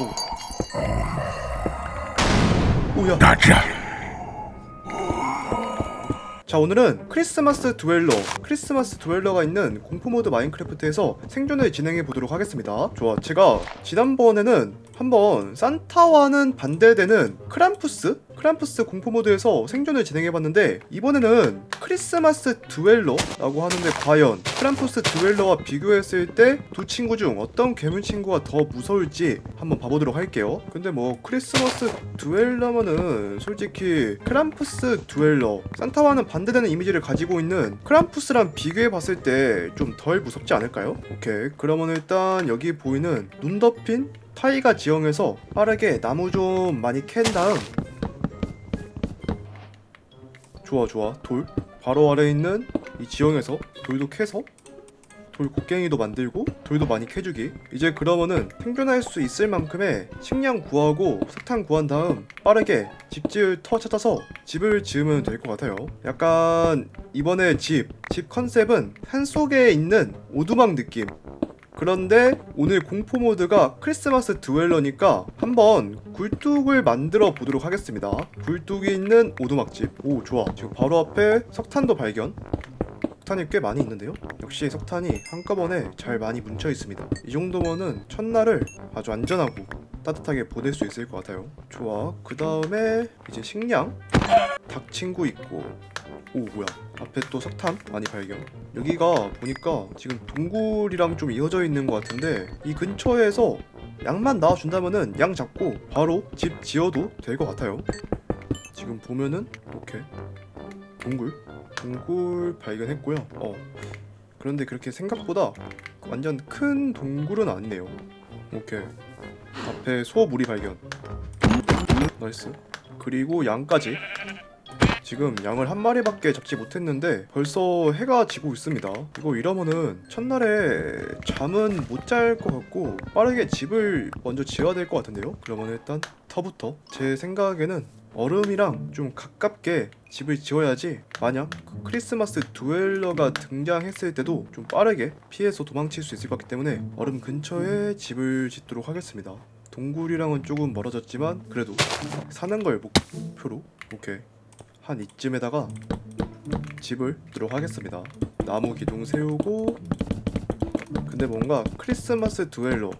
오. 오야. 자 오늘은 크리스마스 두엘러 크리스마스 두엘러가 있는 공포모드 마인크래프트에서 생존을 진행해 보도록 하겠습니다 좋아 제가 지난번에는 한번 산타와는 반대되는 크람푸스 크람푸스 공포 모드에서 생존을 진행해 봤는데 이번에는 크리스마스 두엘러라고 하는데 과연 크람푸스 두엘러와 비교했을 때 두 친구 중 어떤 괴물 친구가 더 무서울지 한번 봐보도록 할게요 근데 뭐 크리스마스 두엘러면은 솔직히 크람푸스 두엘러 산타와는 반대되는 이미지를 가지고 있는 크람푸스랑 비교해 봤을 때 좀 덜 무섭지 않을까요? 오케이 그러면 일단 여기 보이는 눈 덮인 타이가 지형에서 빠르게 나무 좀 많이 캔 다음 좋아 좋아. 돌. 바로 아래 있는 이 지형에서 돌도 캐서 돌 곡괭이도 만들고 돌도 많이 캐주기. 이제 그러면은 생존할 수 있을 만큼의 식량 구하고 석탄 구한 다음 빠르게 집 지을 터 찾아서 집을 지으면 될 것 같아요. 약간 이번에 집, 집 컨셉은 산속에 있는 오두막 느낌 그런데 오늘 공포 모드가 크리스마스 드웰러니까 한번 굴뚝을 만들어 보도록 하겠습니다. 굴뚝이 있는 오두막집. 오 좋아. 지금 바로 앞에 석탄도 발견. 석탄이 꽤 많이 있는데요. 역시 석탄이 한꺼번에 잘 많이 뭉쳐 있습니다. 이 정도면은 첫날을 아주 안전하고 따뜻하게 보낼 수 있을 것 같아요. 좋아. 그 다음에 이제 식량. 닭 친구 있고. 오 뭐야. 앞에 또 석탄 많이 발견. 여기가 보니까 지금 동굴이랑 좀 이어져 있는 것 같은데 이 근처에서 양만 나와준다면은 양 잡고 바로 집 지어도 될 것 같아요. 지금 보면은 이렇게 동굴 동굴 발견했고요. 어. 그런데 그렇게 생각보다 완전 큰 동굴은 아니네요. 오케이. 앞에 소 무리 발견. 나이스. 그리고 양까지 지금 양을 한 마리밖에 잡지 못했는데 벌써 해가 지고 있습니다. 이거 이러면은 첫날에 잠은 못 잘 것 같고 빠르게 집을 먼저 지어야 될 것 같은데요. 그러면 일단 터부터 제 생각에는 얼음이랑 좀 가깝게 집을 지어야지 만약 그 크리스마스 두엘러가 등장했을 때도 좀 빠르게 피해서 도망칠 수 있을 것 같기 때문에 얼음 근처에 집을 짓도록 하겠습니다. 동굴이랑은 조금 멀어졌지만 그래도 사는 걸 목표로 오케이 한 이쯤에다가 집을 두도록 하겠습니다. 나무 기둥 세우고 근데 뭔가 크리스마스 두엘러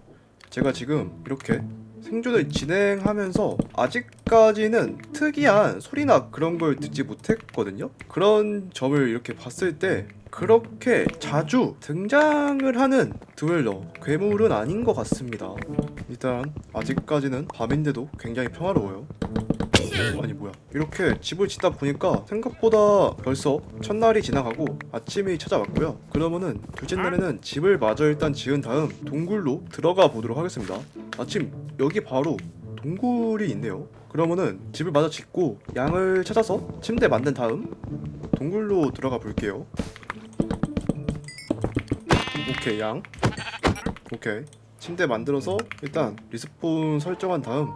제가 지금 이렇게 생존을 진행하면서 아직까지는 특이한 소리나 그런 걸 듣지 못했거든요. 그런 점을 이렇게 봤을 때 그렇게 자주 등장을 하는 두엘러 괴물은 아닌 것 같습니다. 일단 아직까지는 밤인데도 굉장히 평화로워요. 아니 뭐야. 이렇게 집을 짓다 보니까 생각보다 벌써 첫날이 지나가고 아침이 찾아왔고요. 그러면은 둘째 날에는 집을 마저 일단 지은 다음 동굴로 들어가 보도록 하겠습니다. 아침 여기 바로 동굴이 있네요. 그러면은 집을 마저 짓고 양을 찾아서 침대 만든 다음 동굴로 들어가 볼게요. 오케이 양. 오케이. 침대 만들어서 일단 리스폰 설정한 다음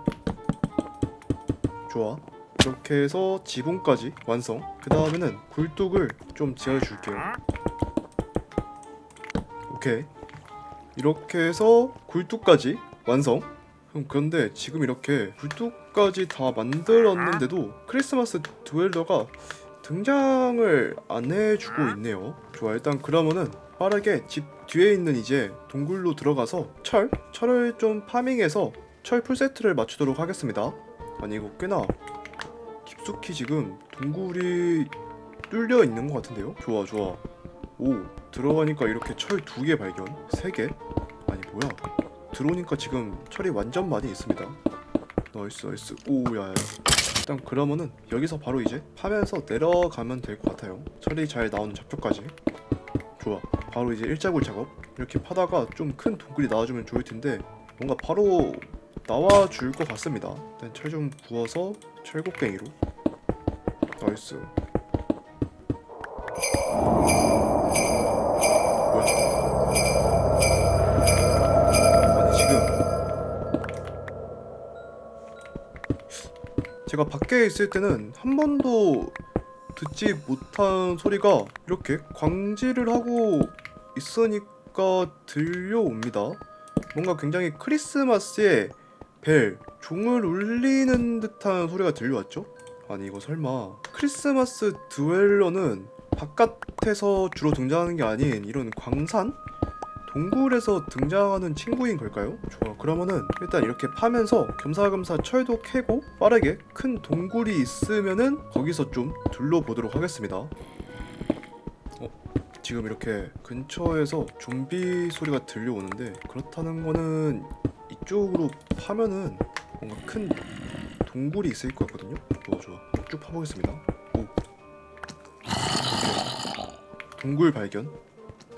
좋아. 이렇게 해서 지붕까지 완성. 그 다음에는 굴뚝을 좀 지어줄게요. 오케이. 이렇게 해서 굴뚝까지 완성. 그럼 그런데 지금 이렇게 굴뚝까지 다 만들었는데도 크리스마스 두엘러가 등장을 안 해주고 있네요. 좋아. 일단 그러면은 빠르게 집 뒤에 있는 이제 동굴로 들어가서 철? 철을 좀 파밍해서 철 풀세트를 맞추도록 하겠습니다. 아니 이거 꽤나 깊숙이 지금 동굴이 뚫려 있는 것 같은데요? 좋아 좋아. 오 들어가니까 이렇게 철 두 개 발견? 세 개? 아니 뭐야? 들어오니까 지금 철이 완전 많이 있습니다. 나이스 나이스. 오야야. 일단 그러면은 여기서 바로 이제 파면서 내려가면 될 것 같아요. 철이 잘 나오는 좌표까지. 좋아. 바로 이제 일자굴 작업? 이렇게 파다가 좀 큰 동굴이 나와주면 좋을 텐데 뭔가 바로 나와줄 것 같습니다. 일단 철좀 구워서 철곡갱이로 나이스. 제가 밖에 있을 때는 한 번도 듣지 못한 소리가 이렇게 광질을 하고 있으니까 들려옵니다. 뭔가 굉장히 크리스마스에 벨 종을 울리는 듯한 소리가 들려왔죠? 아니 이거 설마 크리스마스 드웰러는 바깥에서 주로 등장하는 게 아닌 이런 광산? 동굴에서 등장하는 친구인 걸까요? 좋아 그러면은 일단 이렇게 파면서 겸사겸사 철도 캐고 빠르게 큰 동굴이 있으면은 거기서 좀 둘러보도록 하겠습니다 어, 지금 이렇게 근처에서 좀비 소리가 들려오는데 그렇다는 거는 이쪽으로 파면은 뭔가 큰 동굴이 있을 것 같거든요. 좋아 좋아 쭉 파보겠습니다. 오. 동굴 발견.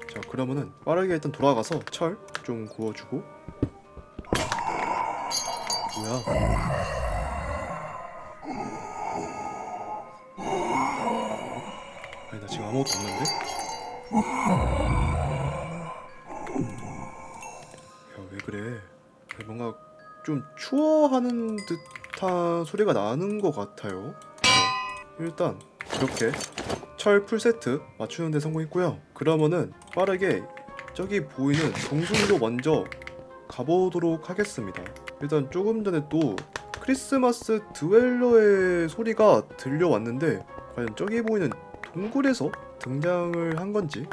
자 그러면은 빠르게 일단 돌아가서 철 좀 구워주고. 뭐야? 아니 나 지금 아무것도 없는데? 야 왜 그래 뭔가 좀 추워하는 듯한 소리가 나는 것 같아요. 어, 일단 이렇게 철 풀세트 맞추는 데 성공했고요. 그러면은 빠르게 저기 보이는 동굴로 먼저 가보도록 하겠습니다. 일단 조금 전에 또 크리스마스 드웰러의 소리가 들려왔는데 과연 저기 보이는 동굴에서 등장을 한 건지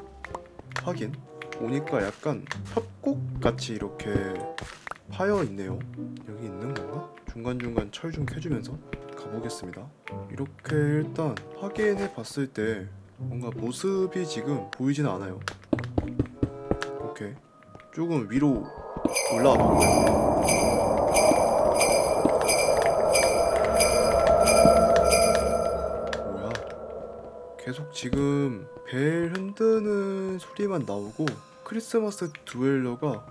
확인. 오니까 약간 협곡 같이 이렇게 파여 있네요 여기 있는 건가? 중간중간 철좀 켜주면서 가보겠습니다 이렇게 일단 확인해 봤을 때 뭔가 모습이 지금 보이지는 않아요 오케이 조금 위로 올라가 볼까요? 뭐야 계속 지금 벨 흔드는 소리만 나오고 크리스마스 두엘러가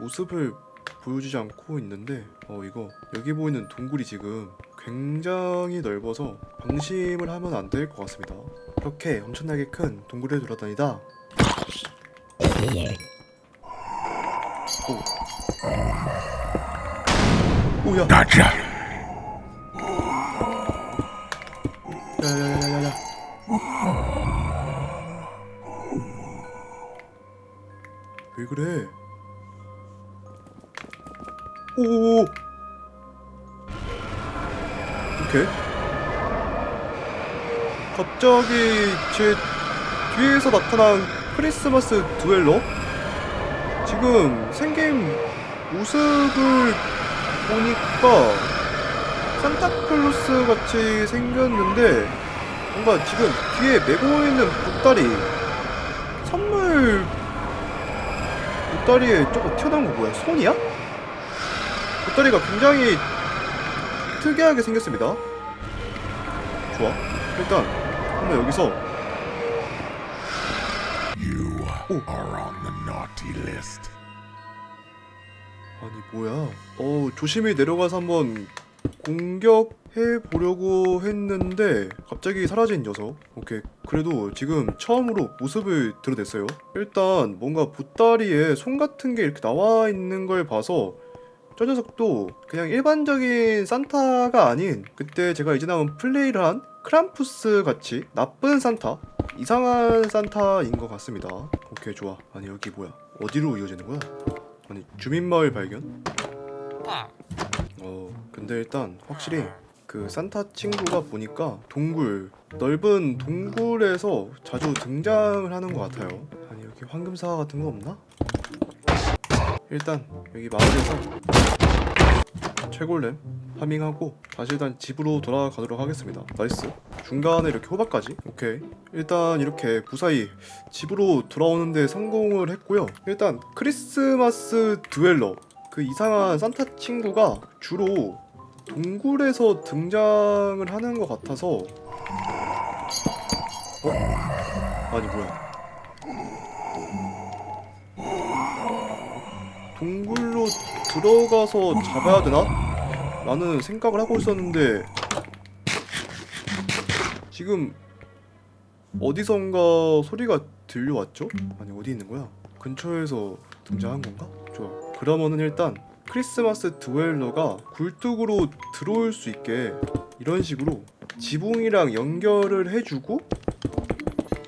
모습을 보여주지 않고 있는데 어 이거 여기 보이는 동굴이 지금 굉장히 넓어서 방심을 하면 안 될 것 같습니다. 이렇게 엄청나게 큰 동굴을 돌아다니다. 오. 오야. 야야야야야. 왜 그래 갑자기 제 뒤에서 나타난 크리스마스 두엘러 지금 생긴 모습을 보니까 산타클로스 같이 생겼는데 뭔가 지금 뒤에 메고 있는 보따리 선물 보따리에 저거 튀어나온 거 뭐야? 손이야? 보따리가 굉장히 특이하게 생겼습니다. 좋아. 일단 한번 여기서. You are on the naughty list. 아니 뭐야. 어 조심히 내려가서 한번 공격해 보려고 했는데 갑자기 사라진 녀석. 오케이. 그래도 지금 처음으로 모습을 드러냈어요. 일단 뭔가 보따리에 손 같은 게 이렇게 나와 있는 걸 봐서 저 녀석도 그냥 일반적인 산타가 아닌 그때 제가 이제 나온 플레이를 한 크람푸스 같이 나쁜 산타 이상한 산타인 것 같습니다. 오케이 좋아. 아니 여기 뭐야? 어디로 이어지는 거야? 아니 주민마을 발견? 어 근데 일단 확실히 그 산타 친구가 보니까 동굴 넓은 동굴에서 자주 등장을 하는 것 같아요. 아니 여기 황금사 같은 거 없나? 일단 여기 마을에서 최골렘 파밍하고 다시 일단 집으로 돌아가도록 하겠습니다. 나이스. 중간에 이렇게 호박까지? 오케이. 일단 이렇게 무사히 집으로 돌아오는데 성공을 했고요. 일단 크리스마스 두엘러 그 이상한 산타 친구가 주로 동굴에서 등장을 하는 것 같아서 어? 아니 뭐야 동굴로 들어가서 잡아야 되나? 라는 생각을 하고 있었는데 지금 어디선가 소리가 들려왔죠? 아니 어디 있는 거야? 근처에서 등장한 건가? 좋아 그러면은 일단 크리스마스 드웰러가 굴뚝으로 들어올 수 있게 이런 식으로 지붕이랑 연결을 해주고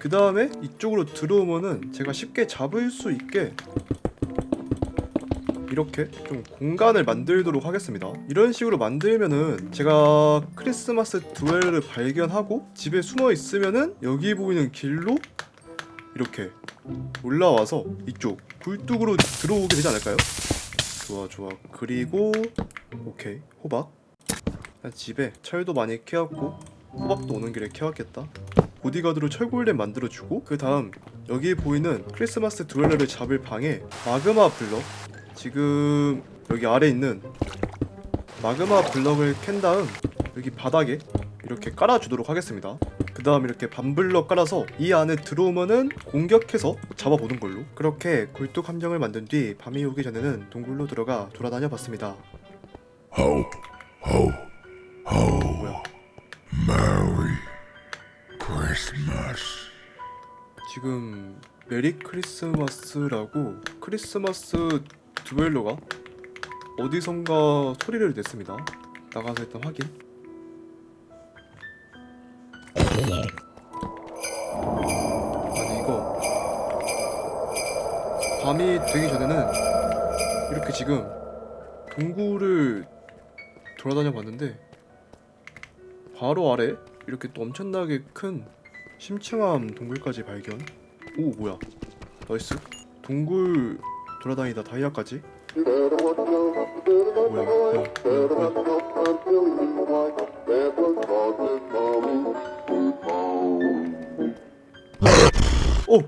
그 다음에 이쪽으로 들어오면은 제가 쉽게 잡을 수 있게 이렇게 좀 공간을 만들도록 하겠습니다. 이런 식으로 만들면은 제가 크리스마스 두엘을 발견하고 집에 숨어 있으면은 여기 보이는 길로 이렇게 올라와서 이쪽 굴뚝으로 들어오게 되지 않을까요? 좋아 좋아 그리고 오케이 호박 난 집에 철도 많이 캐왔고 호박도 오는 길에 캐왔겠다 보디가드로 철골렘 만들어주고 그 다음 여기 보이는 크리스마스 두엘러를 잡을 방에 마그마 블럭 지금 여기 아래 있는 마그마 블럭을 캔 다음 여기 바닥에 이렇게 깔아주도록 하겠습니다 그 다음 이렇게 반블럭 깔아서 이 안에 들어오면은 공격해서 잡아보는 걸로 그렇게 굴뚝 함정을 만든 뒤 밤이 오기 전에는 동굴로 들어가 돌아다녀 봤습니다 ho, ho. 뭐야 Merry Christmas. 지금 메리 크리스마스라고 크리스마스 두엘러가 어디선가 소리를 냈습니다. 나가서 일단 확인. 아니 이거 밤이 되기 전에는 이렇게 지금 동굴을 돌아다녀 봤는데 바로 아래 이렇게 또 엄청나게 큰 심층함 동굴까지 발견. 오 뭐야? 나이스. 동굴 돌아다니다 다이아까지. 뭐야? 뭐야? 뭐야? 오.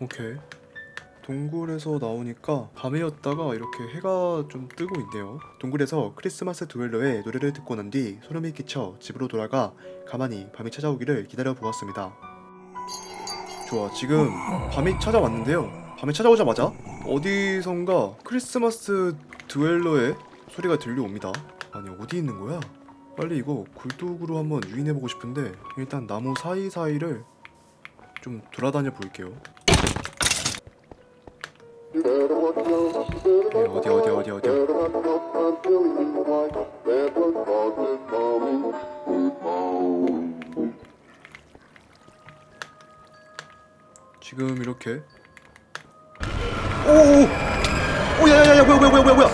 오케이. 동굴에서 나오니까 밤이었다가 이렇게 해가 좀 뜨고 있네요. 동굴에서 크리스마스 두엘러의 노래를 듣고 난 뒤 소름이 끼쳐 집으로 돌아가 가만히 밤이 찾아오기를 기다려 보았습니다. 좋아, 지금 밤이 찾아왔는데요. 밤이 찾아오자마자 어디선가 크리스마스 두엘러의 소리가 들려옵니다. 아니 어디 있는 거야? 빨리 이거 굴뚝으로 한번 유인해 보고 싶은데 일단 나무 사이사이를 좀 돌아다녀 볼게요. 네, 어디 어디 어디 어디 지금 이렇게 오오 오 야야야야 뭐야 뭐야 뭐야 뭐야 뭐야.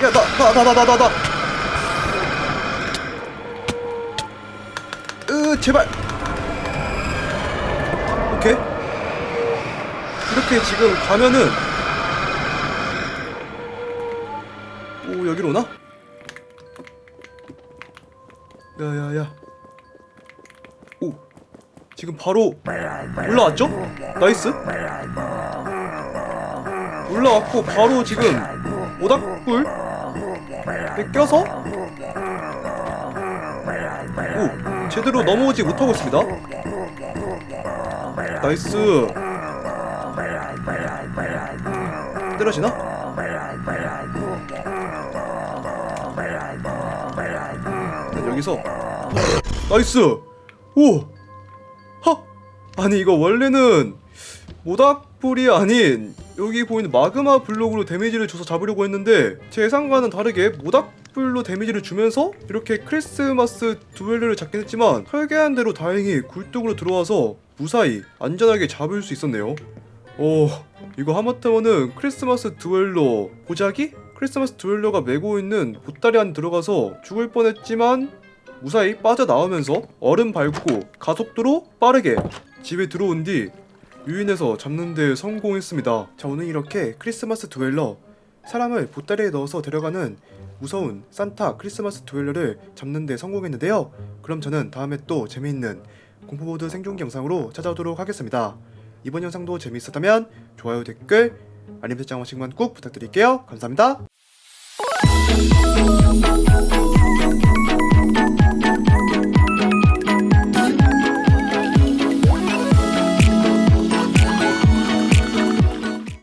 야나 나나 나 나 나나. 으 제발. 오케이. 이렇게 지금 가면은. 오 여기로 오나? 야야야. 오. 지금 바로 올라왔죠? 나이스 올라왔고 바로 지금 오닥불 껴서 오 제대로 넘어오지 못하고 있습니다. 나이스. 때려지나? 일단 여기서. 나이스. 오! 하! 아니 이거 원래는 모닥불이 아닌 여기 보이는 마그마 블록으로 데미지를 줘서 잡으려고 했는데 제 예상과는 다르게 모닥불로 데미지를 주면서 이렇게 크리스마스 두엘러를 잡긴 했지만 설계한 대로 다행히 굴뚝으로 들어와서 무사히 안전하게 잡을 수 있었네요. 오 이거 하마터면은 크리스마스 두엘러 고작이 크리스마스 두엘러가 메고 있는 보따리 안 들어가서 죽을 뻔했지만 무사히 빠져나오면서 얼음 밟고 가속도로 빠르게 집에 들어온 뒤 유인해서 잡는 데 성공했습니다. 자 오늘 이렇게 크리스마스 두엘러 사람을 보따리에 넣어서 데려가는 무서운 산타 크리스마스 두엘러를 잡는 데 성공했는데요. 그럼 저는 다음에 또 재미있는 공포보드 생존기 영상으로 찾아오도록 하겠습니다. 이번 영상도 재미있었다면 좋아요 댓글 알림 설정 한 번씩만 꼭 부탁드릴게요. 감사합니다.